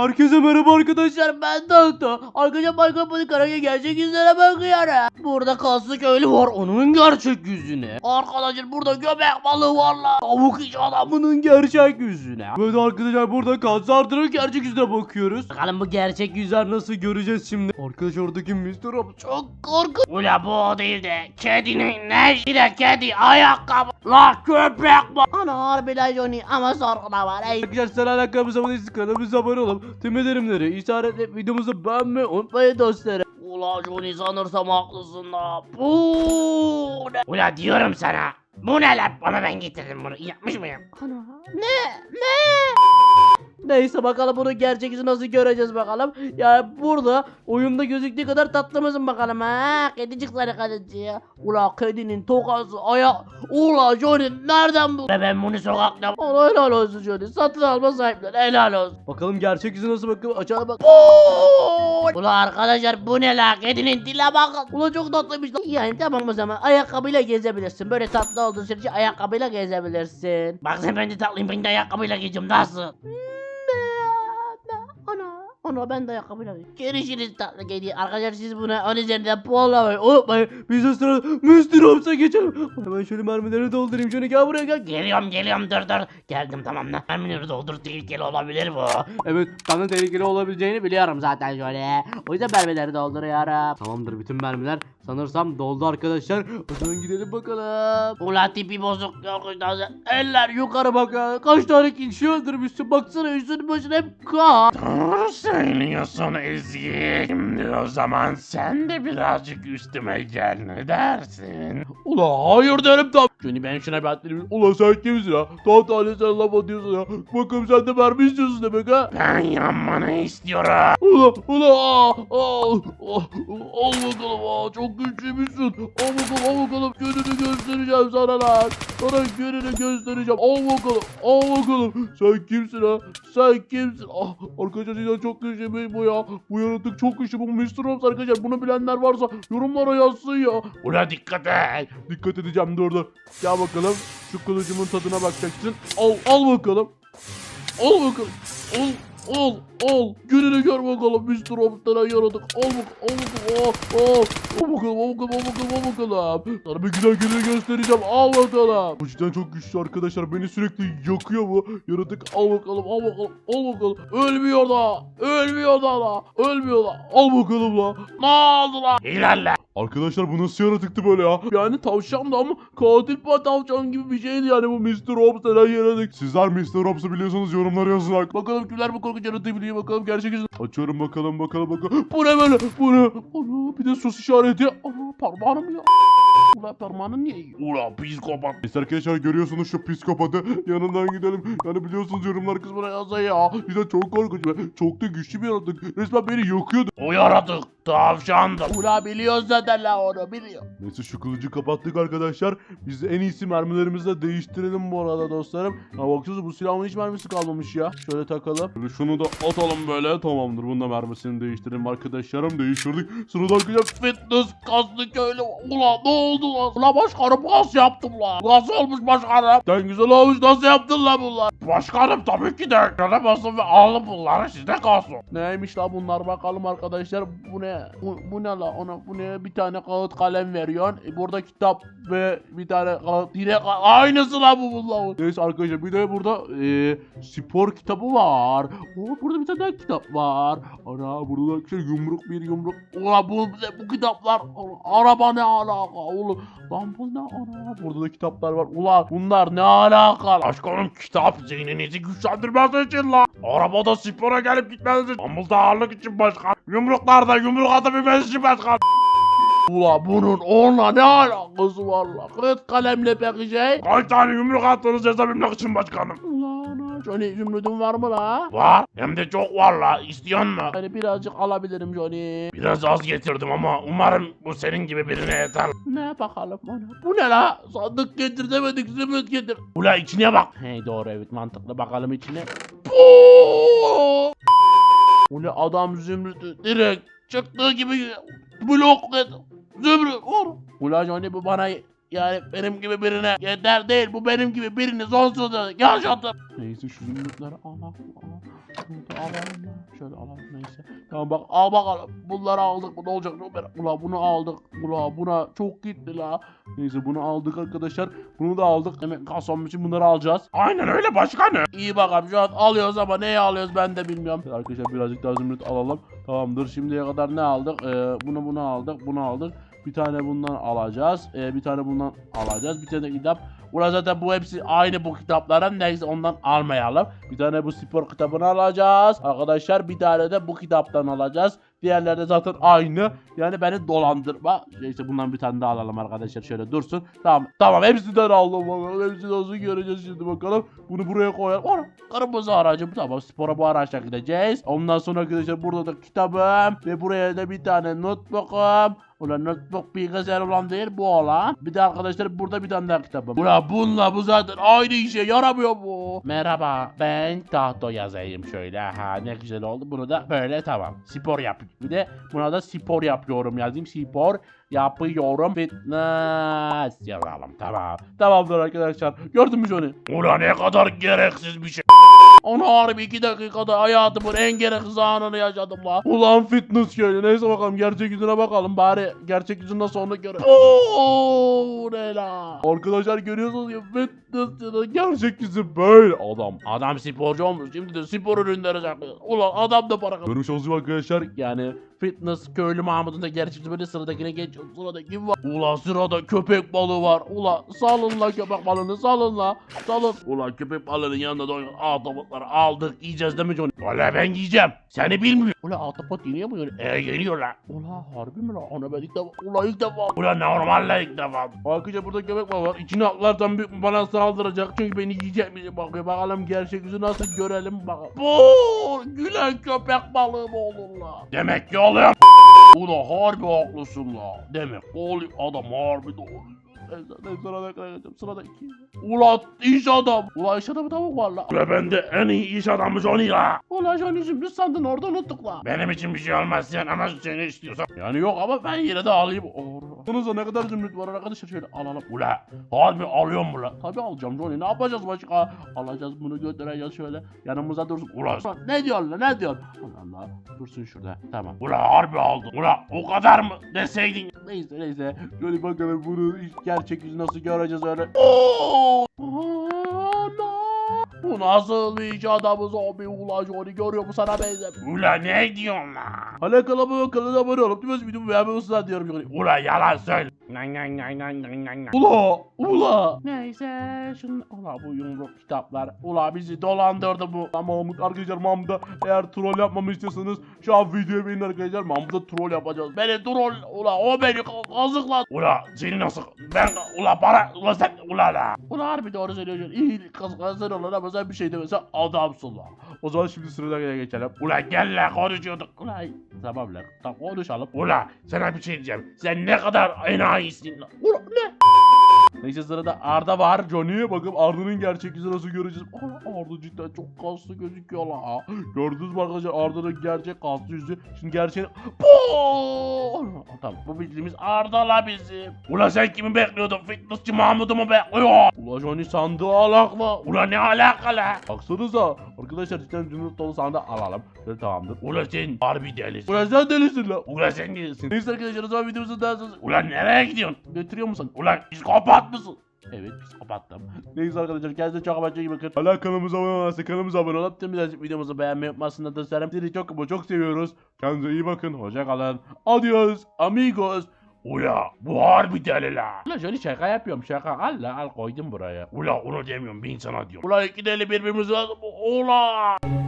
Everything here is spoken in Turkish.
Herkese merhaba arkadaşlar ben Doktor. Arkadaşlar Minecraft'ın karaya gerçek yüzlere bakıyorum. Burada kaslı köylü var onun gerçek yüzüne. Arkadaşlar burada göbek balığı var lan. Tavuk iş adamının gerçek yüzüne. Evet arkadaşlar burada kaslı artırın gerçek yüzüne bakıyoruz. Bakalım bu gerçek yüzler nasıl göreceğiz şimdi. Arkadaşlar oradaki Mr. Rob çok korkunç. Ula bu o değil de kedinin ne de kedi ayakkabı. La köpek bu. Ana harbiden Johnny ama sorguna var. Ey. Arkadaşlar sen hala kanalımıza abone değilsiniz kanalımıza abone olun. Tüm ederimleri işaretle videomuzu beğenmeyi unutmayın dostlarım. Ula Johnny sanırsam haklısın da. Bu ne? Ula diyorum sana. Bu ne lan? Ama ben getirdim bunu. Yapmış mıyım? Ana. Ne? Ne? Neyse bakalım bunu gerçek yüzü nasıl göreceğiz bakalım. Ya burada oyunda gözüktüğü kadar tatlı mısın bakalım ha? Kedicik sarı kadıcı. Ula kedinin tokası ayak. Ula Johnny nereden bu? Ben bunu sokakta. Ula helal olsun Johnny. Satın alma sahipleri helal olsun. Bakalım gerçek yüzü nasıl bakalım. Açalım bak. Ula arkadaşlar bu ne la? Kedinin dile bakın. Ula çok tatlıymış lan. Yani tamam o zaman ayakkabıyla gezebilirsin. Böyle tatlı olduğun sürece ayakkabıyla gezebilirsin. Bak sen ben de tatlıyım ben de ayakkabıyla geziyorum nasıl? Ana. Ana ben de ayakkabıyla Görüşürüz tatlı kedi. Arkadaşlar siz buna 10 üzerinden puanlamayı unutmayın. Biz de sıra Mr. Hops'a geçelim. Hemen şöyle mermileri doldurayım. Şöyle gel buraya gel. Geliyorum geliyorum dur dur. Geldim tamam da. Mermileri doldur tehlikeli olabilir bu. Evet de tehlikeli olabileceğini biliyorum zaten şöyle. O yüzden mermileri dolduruyorum. Tamamdır bütün mermiler sanırsam doldu arkadaşlar. O zaman gidelim bakalım. Ula tipi bozuk korkunç Eller yukarı bak ya. Kaç tane kişi öldürmüşsün. Baksana üstünün başına hep kan. Doğru söylüyorsun Ezgi. Şimdi o zaman sen de birazcık üstüme gel ne dersin? Ula hayır derim tam. Johnny ben şuna bir atlayayım. Ula sen kimsin ya? Daha tane sen laf atıyorsun ya. Bakalım sen de mermi istiyorsun demek ha. Ben yanmanı istiyorum. Ula ula aa, aa, aa, al bakalım aa, çok güçlüymüşsün. Al bakalım al bakalım gününü göstereceğim sana lan. Sana gününü göstereceğim. Al bakalım al bakalım. Sen kimsin ha? Sen kimsin? Ah, arkadaşlar sizden çok güçlüymüş bu ya. Bu yaratık çok güçlü bu Mr. Robs arkadaşlar. Bunu bilenler varsa yorumlara yazsın ya. Ula dikkat et. Dikkat edeceğim dur dur. Gel bakalım. Şu kılıcımın tadına bakacaksın. Al al bakalım. Al bakalım. Al al al. Gününü gör bakalım Mr. Robot'tan yaradık. Al bak al bakalım. Al al. Al bakalım al bakalım al bakalım al bakalım. Sana bir güzel gününü göstereceğim. Al bakalım. Bu cidden çok güçlü arkadaşlar. Beni sürekli yakıyor bu. Yaratık al bakalım al bakalım al bakalım. Ölmüyor da. Ölmüyor da la. Ölmüyor da. Al bakalım la. Ne oldu la? İlerle. Arkadaşlar bu nasıl yaratıktı böyle ya? Yani tavşan da ama katil pa tavşan gibi bir şeydi yani bu Mr. Hobbs denen yaratık. Sizler Mr. Hobbs'ı biliyorsanız yorumlara yazın. Bakalım kimler bu korkunç yaratığı biliyor bakalım gerçek yüzünü. Açıyorum bakalım bakalım bakalım. Bu ne böyle? Bu ne? Ana bir de sus işareti. Ana parmağım ya. Ulan parmağını niye yiyor? Ula psikopat. Neyse arkadaşlar görüyorsunuz şu psikopatı yanından gidelim. Yani biliyorsunuz yorumlar kısmına yazın ya. Bir de çok korkunç ve çok da güçlü bir yaratık. Resmen beni yakıyordu. O yaratık tavşandı. Ula biliyoruz zaten la onu biliyor. Neyse şu kılıcı kapattık arkadaşlar. Biz de en iyisi mermilerimizi de değiştirelim bu arada dostlarım. Ya baksanıza bu silahın hiç mermisi kalmamış ya. Şöyle takalım. Şöyle şunu da atalım böyle. Tamamdır. Bunu da mermisini değiştirelim arkadaşlarım. Değiştirdik. Sırada arkadaşlar fitness kaslı köylü. Ula ne oldu lan? Ula başkanım kas yaptım lan. Nasıl olmuş başkanım? Sen güzel olmuş. Nasıl yaptın lan bunlar? Başkanım tabii ki de basın ve alın bunları sizde kalsın. Neymiş la bunlar bakalım arkadaşlar. Bu ne? Bu, bu ne la? Ona bu ne? Bir tane kağıt kalem veriyorsun. E, burada kitap ve bir tane kağıt. Yine aynısı la bu bunlar. Neyse arkadaşlar bir de burada e, spor kitabı var. Oo, burada bir tane daha kitap var. Ana burada da arkadaşlar yumruk bir yumruk. Ulan bu, bu kitaplar. Araba ne alaka oğlum? Lan bu ne ana? Burada da kitaplar var. Ulan bunlar ne alaka? Başkanım kitap zihninizi güçlendirmesi için la. Arabada spora gelip gitmeniz için. İstanbul'da ağırlık için başkan. Yumruklarda yumruk atabilmeniz için başkan. Ula bunun onunla ne alakası var la? Kağıt kalemle peki şey? Kaç tane yumruk attınız cezabilmek için başkanım. Johnny zümrüdün var mı la? Var. Hem de çok var la. İstiyor mu? Hani birazcık alabilirim Johnny. Biraz az getirdim ama umarım bu senin gibi birine yeter. Ne bakalım ona. Bu ne la? Sandık getir demedik zümrüt getir. Ula içine bak. Hey doğru evet mantıklı bakalım içine. Bu ne adam zümrütü direkt çıktığı gibi blok et. Zümrüt vur. Ula Johnny bu bana yani benim gibi birine yeter değil. Bu benim gibi birini sonsuza yaşatır. Neyse şu zümrütleri al al al. Şunu da alalım ya. Şöyle alalım neyse. Tamam bak al bakalım. Bunları aldık. Bu ne olacak? Ula bunu aldık. Ula buna çok gitti la. Neyse bunu aldık arkadaşlar. Bunu da aldık. Demek kasam için bunları alacağız. Aynen öyle başkanım. İyi bakalım şu an alıyoruz ama neyi alıyoruz ben de bilmiyorum. Arkadaşlar birazcık daha zümrüt alalım. Tamamdır şimdiye kadar ne aldık? Ee, bunu bunu aldık bunu aldık. Bir tane bundan alacağız. Ee, bir tane bundan alacağız. Bir tane kitap. Ulan zaten bu hepsi aynı bu kitapların. Neyse ondan almayalım. Bir tane bu spor kitabını alacağız. Arkadaşlar bir tane de bu kitaptan alacağız. Diğerleri de zaten aynı. Yani beni dolandırma. Neyse bundan bir tane daha alalım arkadaşlar. Şöyle dursun. Tamam. Tamam hepsinden aldım bakalım. Hepsini nasıl göreceğiz şimdi bakalım. Bunu buraya koyalım. Ana kırmızı aracım. Tamam spora bu araçla gideceğiz. Ondan sonra arkadaşlar burada da kitabım. Ve buraya da bir tane notebook'um. Ulan notebook bilgisayar olan değil bu olan. Bir de arkadaşlar burada bir tane daha kitabım. Ulan bununla bu zaten aynı işe yaramıyor bu. Merhaba ben tahto yazayım şöyle. Ha ne güzel oldu. Bunu da böyle tamam. Spor yap. Bir de buna da spor yapıyorum yazayım. Spor yapıyorum. Fitness yazalım. Tamam. Tamamdır arkadaşlar. Gördün mü Johnny? Ulan ne kadar gereksiz bir şey. Onu harbi 2 dakikada hayatımın en gereksiz anını yaşadım la. Ulan fitness köylü. Neyse bakalım gerçek yüzüne bakalım. Bari gerçek yüzünü nasıl onu. Ooo ne la. Arkadaşlar görüyorsunuz ya fitnessçının gerçek yüzü böyle adam. Adam sporcu olmuş. Şimdi de spor ürünleri saklıyor. Ulan adam da para kazanıyor. Görmüş olsun arkadaşlar. Yani fitness köylü Mahmut'un da gerçek yüzü böyle sıradakine geçiyor. Sırada kim var? Ulan sırada köpek balığı var. Ulan salın la köpek balığını salın la. Salın. Ulan köpek balığının yanında da ahtapotları aldık. Yiyeceğiz mi Johnny? Valla ben yiyeceğim. Seni bilmiyorum. Ulan ahtapot yeniyor mu Johnny? E geliyor lan. Ulan harbi mi lan? Ana ben ilk defa. Ulan ilk defa. Ulan normalle ilk defa. Arkadaşlar burada köpek balığı var. İçine atlarsam büyük bana saldıracak. Çünkü beni yiyecek mi diye bakıyor. Bakalım gerçek yüzü nasıl görelim bakalım. Bu gülen köpek balığı mı olur la? Demek ki oluyor. Ulan harbi haklısın la. Demek oluyor adam harbi doğru. Neyse, neyse sırada geçeceğim. Sırada iki. Ulan iş adam. Ulan iş adamı tavuk var la. Ulan ben de en iyi iş adamı Johnny la. Ulan Johnny'cim biz sandın orada unuttuk la. Benim için bir şey olmaz sen ama seni istiyorsan. Yani yok ama ben yine de alayım. Aklınızda ne kadar zümrüt var arkadaşlar şöyle alalım. Ula harbi alıyor mu la? Tabii alacağım Johnny ne yapacağız başka? Alacağız bunu götüreceğiz şöyle yanımıza dursun. Ulan ne diyorsun lan ne diyorsun? Allah Allah dursun şurada tamam. ula harbi aldın. Ula o kadar mı deseydin. Neyse neyse. Şöyle bakalım bunu gerçek yüzü nasıl göreceğiz öyle. Oo! Bu nasıl bir iş adamı zombi ulan Johnny görüyor mu sana benzemiyor. Ula ne diyorsun la? Alakalı bu kanala abone olup tüm videomu beğenmeyi diyorum Johnny. Ula yalan söyle. Ula! Ula! Neyse şunu... Ula bu yumruk kitaplar. Ula bizi dolandırdı bu. Ama Mahmut arkadaşlar Mahmut'a eğer troll yapmamı istiyorsanız şu an videoyu beğenin arkadaşlar. Mahmut'a troll yapacağız. Beni troll... Ula o beni ka- kazıkladı. Ula seni nasıl? Ben ula para ula sen ula la. Ula harbi doğru söylüyorsun. İyi kazıklansın olur ama sen bir şey demesen adamsın la. O zaman şimdi sıradakine geçelim. Ula gel la konuşuyorduk. Ula tamam. Tamam konuşalım. Ula sana bir şey diyeceğim. Sen ne kadar enayisin la. Ula ne? Neyse sırada Arda var. Johnny'ye bakıp Arda'nın gerçek yüzü nasıl göreceğiz. Ana Arda cidden çok kaslı gözüküyor la. Gördünüz mü arkadaşlar Arda'nın gerçek kaslı yüzü. Şimdi gerçeğini... Tamam bu bildiğimiz Arda la bizim. Ula sen kimi bekliyordun? Fitnessçi Mahmut'u mu bekliyor? Ula Johnny sandığı alakla. Ula ne alaka la? Baksanıza. Arkadaşlar cidden zümrüt dolu sandığı alalım. Şöyle tamamdır. Ula sen harbi delisin. Ulan sen delisin la. Ula sen delisin. Neyse arkadaşlar o zaman videomuzun daha sonra... Ula nereye gidiyorsun? Götürüyor musun? Ula psikopat mısın? Evet psikopattım. Neyse arkadaşlar kendinize çok çok iyi bakın. Hala kanalımıza abone olmazsa kanalımıza abone olup tüm videomuzu beğenmeyi unutmasın da isterim. Sizi çok ama çok seviyoruz. Kendinize iyi bakın. Hoşça kalın. Adios amigos. Ula bu harbi deli la. Ulan şöyle şaka yapıyorum şaka. Al la al koydum buraya. Ula onu demiyorum ben sana diyorum. Ulan iki deli birbirimizi Ulan.